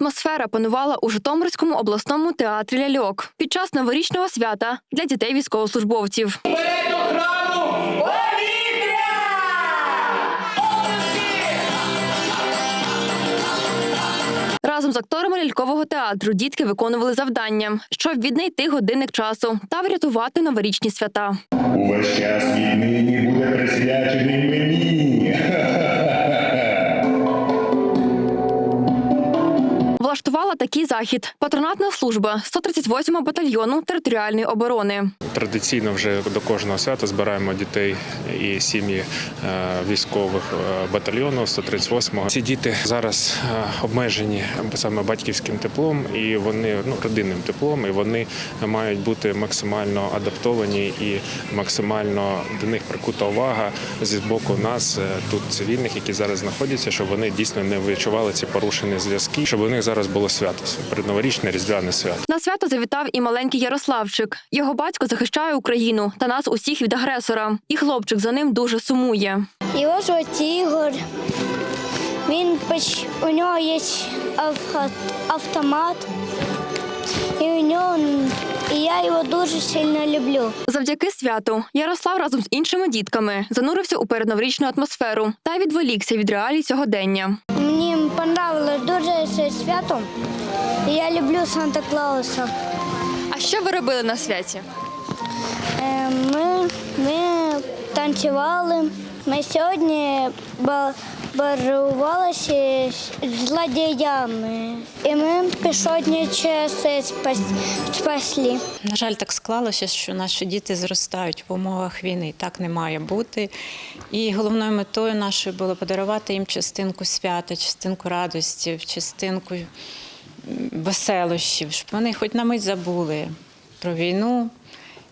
Атмосфера панувала у Житомирському обласному театрі ляльок під час новорічного свята для дітей військовослужбовців. Разом з акторами лялькового театру дітки виконували завдання, щоб віднайти годинник часу та врятувати новорічні свята. Увесь час віднині ваш Влаштувала такий захід патронатна служба 138-го батальйону територіальної оборони. Традиційно вже до кожного свята збираємо дітей і сім'ї е, військових е, батальйону 138-го. Ці діти зараз е, обмежені саме батьківським теплом, і вони ну родинним теплом, і вони мають бути максимально адаптовані і максимально до них прикута увага зі боку нас, тут цивільних, які зараз знаходяться, щоб вони дійсно не відчували ці порушені зв'язки, щоб у них зараз було свято передноворічне різдвяне свято. На свято завітав і маленький Ярославчик. Його батько захищає Україну та нас усіх від агресора. І хлопчик за ним дуже сумує. Його звуть Ігор. Він у нього є автомат. І у нього і я його дуже сильно люблю. Завдяки святу Ярослав разом з іншими дітками занурився у передноворічну атмосферу та відволікся від реалій сьогодення. Мені понравилось дуже це свято. І я люблю Санта Клауса. А що ви робили на святі? Е, Ми, ми танцювали. Ми сьогодні ба- з злодіями. І ми пішодні часи спасли. На жаль, так склалося, що наші діти зростають в умовах війни. Так не має бути. І головною метою нашою було подарувати їм частинку свята, частинку радості, частинку веселощів, щоб вони хоч на мить забули про війну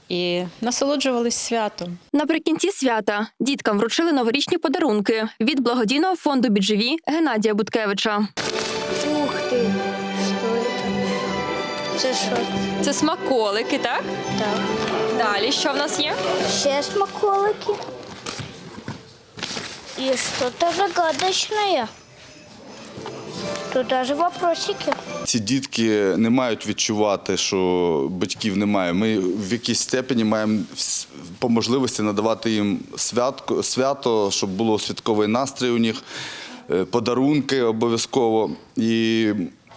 і насолоджувались святом. Наприкінці свята діткам вручили новорічні подарунки від благодійного фонду Біджеві Геннадія Буткевича. Ух ти! Що це? Це що? Це смаколики, так? Так. Далі що в нас є? Ще смаколики. И что-то загадочное. Тут даже вопросики. Ці дітки не мають відчувати, що батьків немає. Ми в якійсь степені маємо по можливості надавати їм святко, свято, щоб було святковий настрій у них, е, подарунки обов'язково. І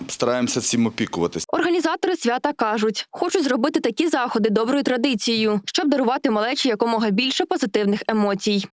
стараємося цим опікуватися. Організатори свята кажуть, хочуть зробити такі заходи доброю традицією, щоб дарувати малечі якомога більше позитивних емоцій.